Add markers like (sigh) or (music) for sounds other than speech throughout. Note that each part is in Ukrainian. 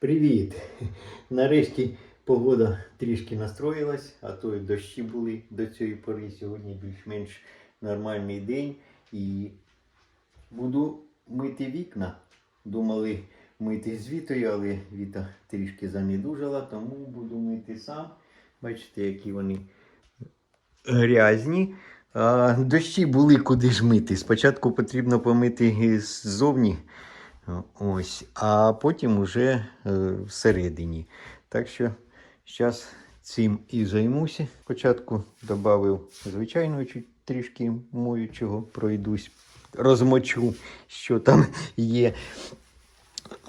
Привіт! Нарешті погода трішки настроїлась, а то й дощі були до цієї пори. Сьогодні більш-менш нормальний день. І буду мити вікна. Думали мити з Вітою, але Віта трішки занедужала, тому буду мити сам. Бачите, які вони грязні. А, дощі були куди ж мити. Спочатку потрібно помити ззовні. Ось, а потім уже е, всередині. Так що зараз цим і займуся. Спочатку додав звичайного трішки моючого, пройдусь, розмочу, що там є.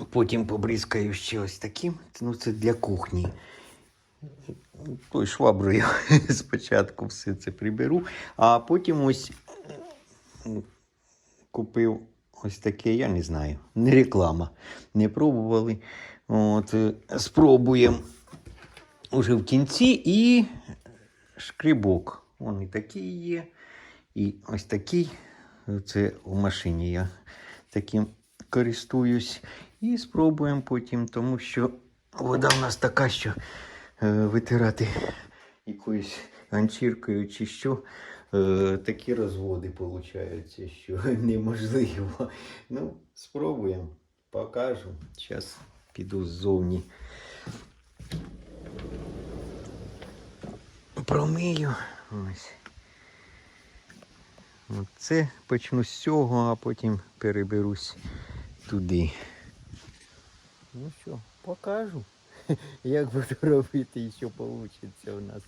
Потім побризкаю ще ось таким. Ну, це для кухні. Той шваброю (laughs) спочатку все це приберу, а потім ось купив ось таке, я не знаю, не реклама. Не пробували. От, е, спробуємо уже в кінці і шкрібок. Вон і такий є. І ось такий. Це в машині я таким користуюсь. І спробуємо потім, тому що вода в нас така, що е, витирати якоюсь ганчіркою чи що. Е, такі розводи получаються, що (laughs) неможливо. Ну, спробуємо, покажу. Зараз піду ззовні. Промию. Ось. Це почну з цього, а потім переберусь туди. Ну що, покажу, (laughs) як буду робити і що вийде у нас.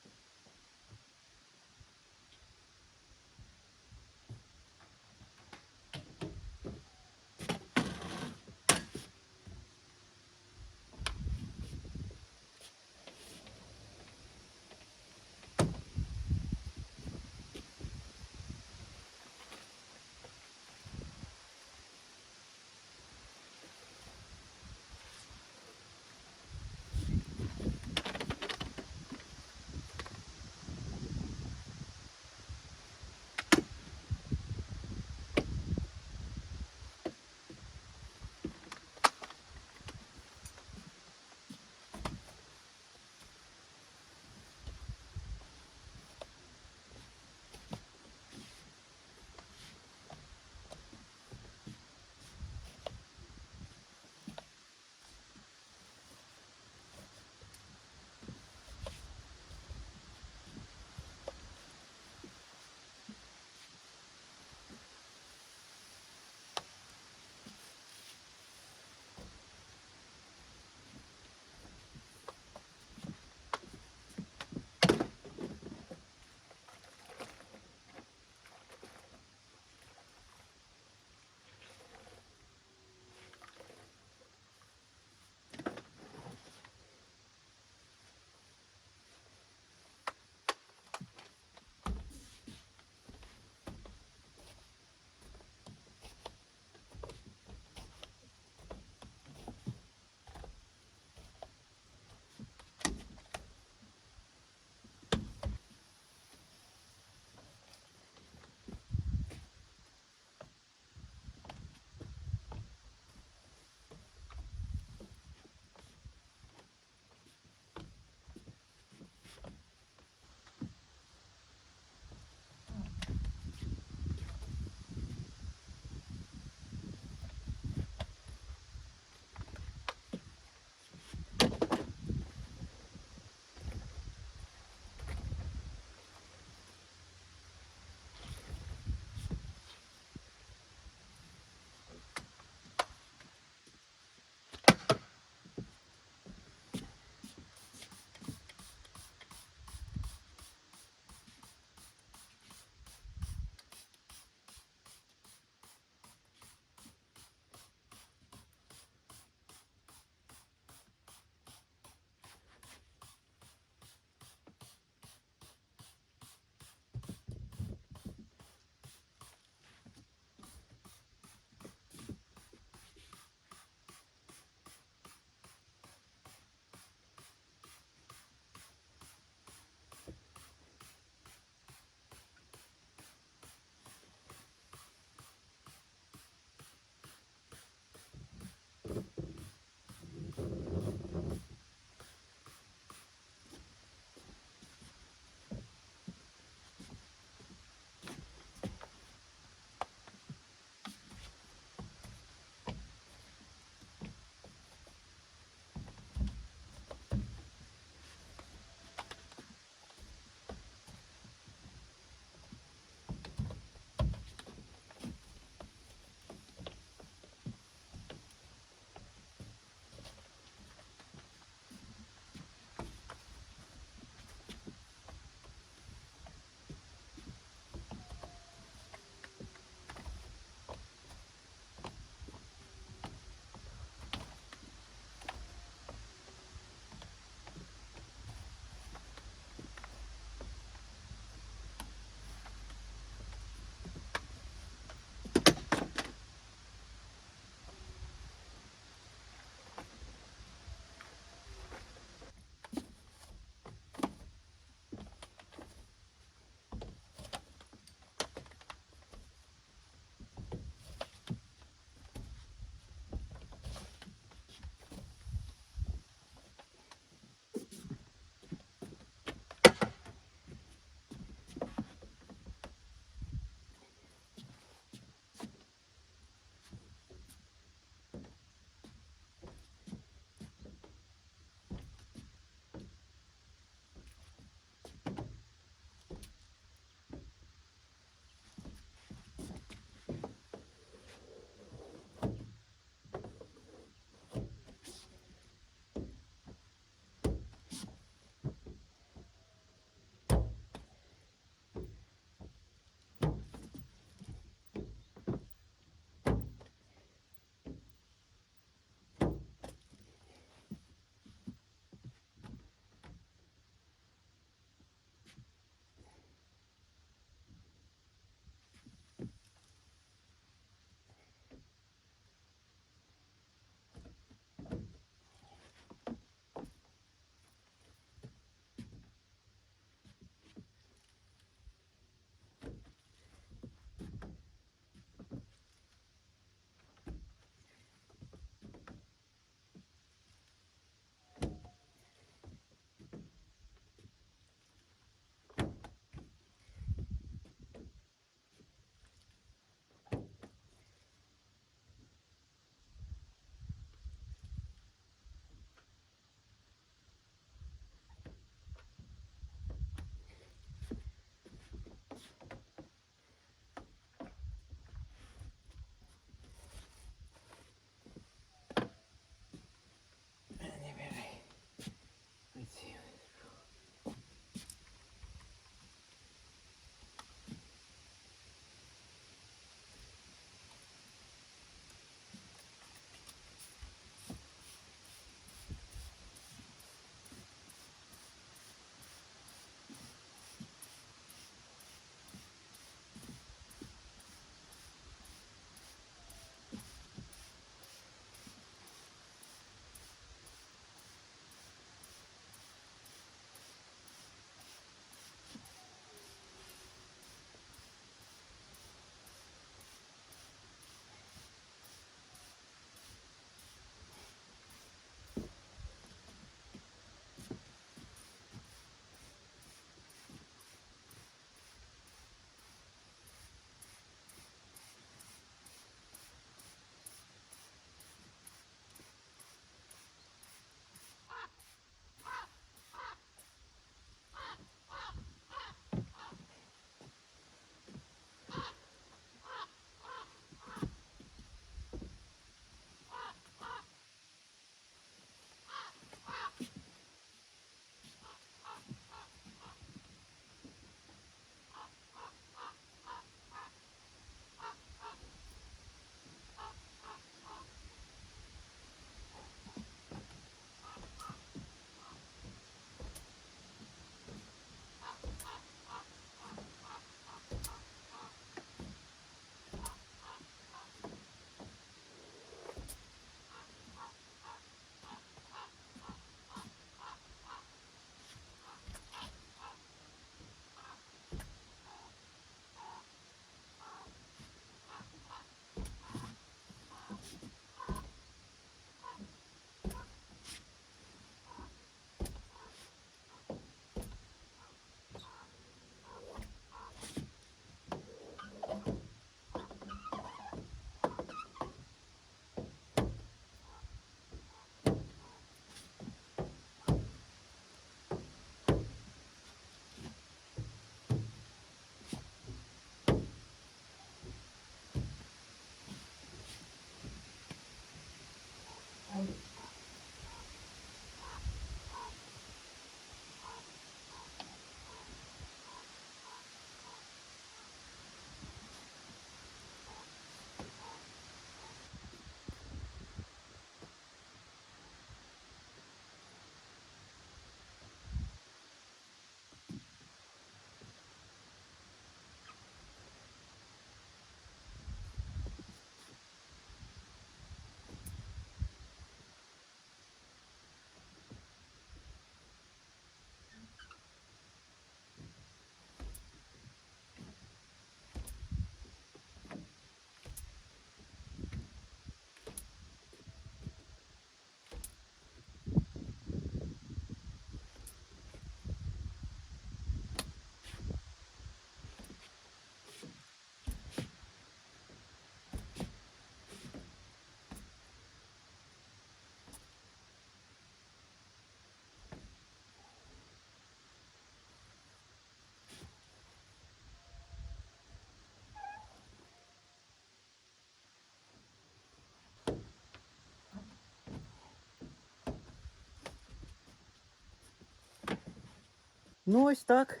Ну ось так.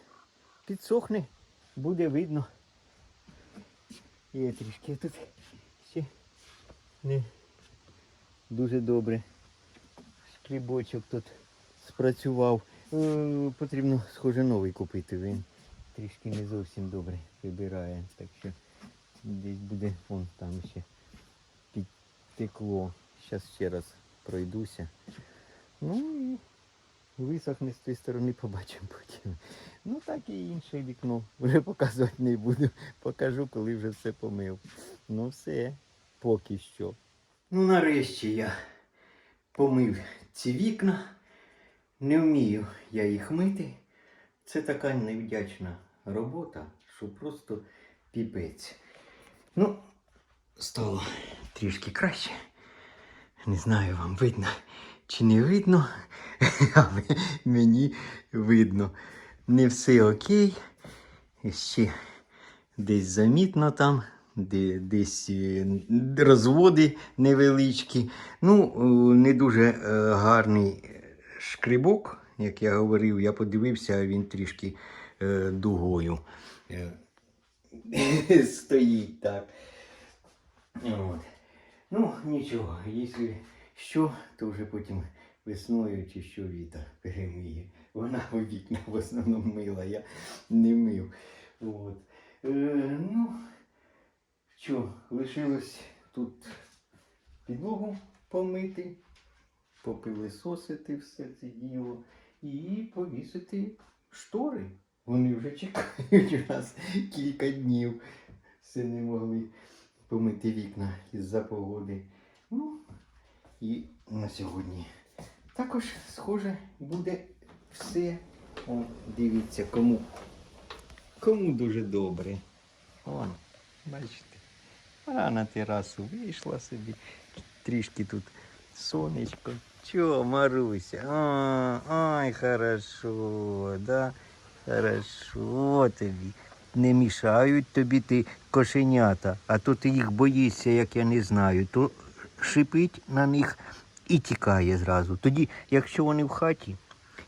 Підсохне, буде видно. Є трішки тут ще не дуже добре. Шкрібочок тут спрацював. Е, потрібно, схоже, новий купити. Він трішки не зовсім добре вибирає. Так що десь буде вон там ще підтекло. Зараз ще раз пройдуся. Ну і висохне з тієї сторони, побачимо потім. Ну так і інше вікно. Вже показувати не буду. Покажу, коли вже все помив. Ну все, поки що. Ну нарешті я помив ці вікна. Не вмію я їх мити. Це така невдячна робота, що просто піпець. Ну, стало трішки краще. Не знаю, вам видно чи не видно, (laughs) мені видно. Не все окей. Ще десь замітно там, де, десь е, розводи невеличкі. Ну, е, не дуже е, гарний шкрибок, як я говорив, я подивився, він трішки дугою (laughs) стоїть так. От. Ну, нічого, якщо що, то вже потім весною чи що Віта перемиє. Вона у вікна в основному мила, я не мив. От. Е, ну, що, лишилось тут підлогу помити, попилисосити все це діло і повісити штори. Вони вже чекають у нас кілька днів. Все не могли помити вікна із-за погоди. Ну, і на сьогодні. Також, схоже, буде все. О, дивіться, кому. Кому дуже добре. Вон, бачите. А на терасу вийшла собі. Трішки тут сонечко. Чо, Маруся? А, ай, хорошо, да? Хорошо тобі. Не мішають тобі ти кошенята, а то ти їх боїшся, як я не знаю. То шипить на них і тікає зразу. Тоді, якщо вони в хаті,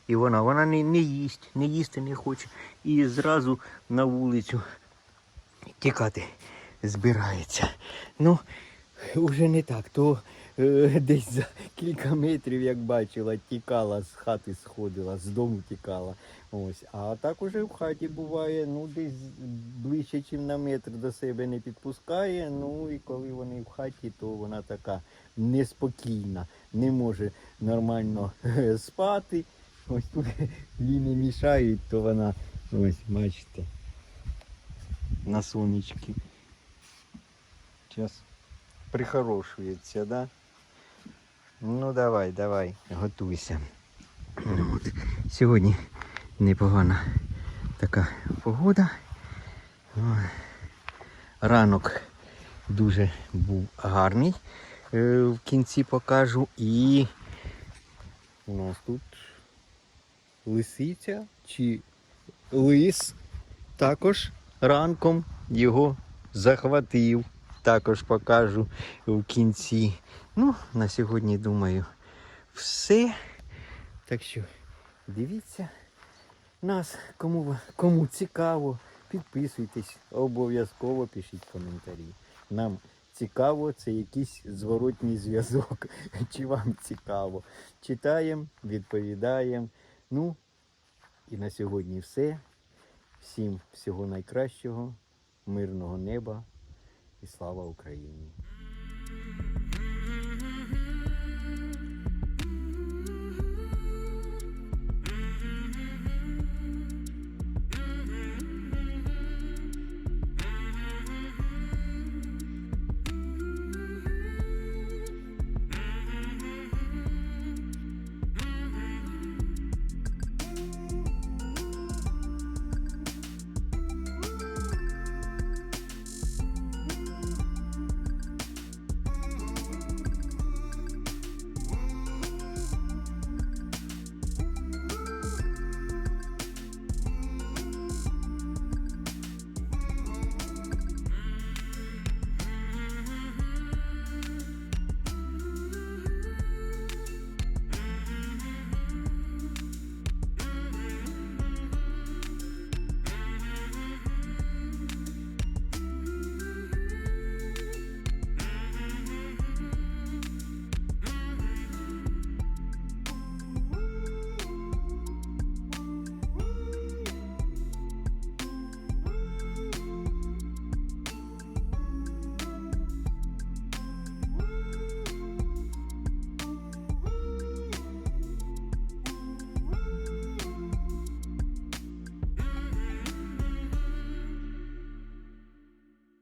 і вона, вона не, не їсть, не їсти не хоче. І зразу на вулицю тікати збирається. Ну, вже не так. То десь за кілька метрів, як бачила, тікала з хати, сходила, з дому тікала. Ось. А так уже в хаті буває, ну десь ближче, ніж на метр до себе не підпускає. Ну і коли вони в хаті, то вона така неспокійна, не може нормально спати. Ось тут не мішають, то вона, ось, бачите, на сонечки. Зараз прихорошується, да? Ну давай, давай, готуйся. От. Сьогодні непогана така погода. Ранок дуже був гарний. Е, В кінці покажу. І у нас тут лисиця чи лис також ранком його захватив. Також покажу в кінці. Ну, на сьогодні, думаю, все. Так що дивіться нас, кому, кому цікаво, підписуйтесь, обов'язково пишіть коментарі. Нам цікаво, це якийсь зворотній зв'язок. (laughs) Чи вам цікаво? Читаємо, відповідаємо. Ну, і на сьогодні все. Всім всього найкращого, мирного неба і слава Україні!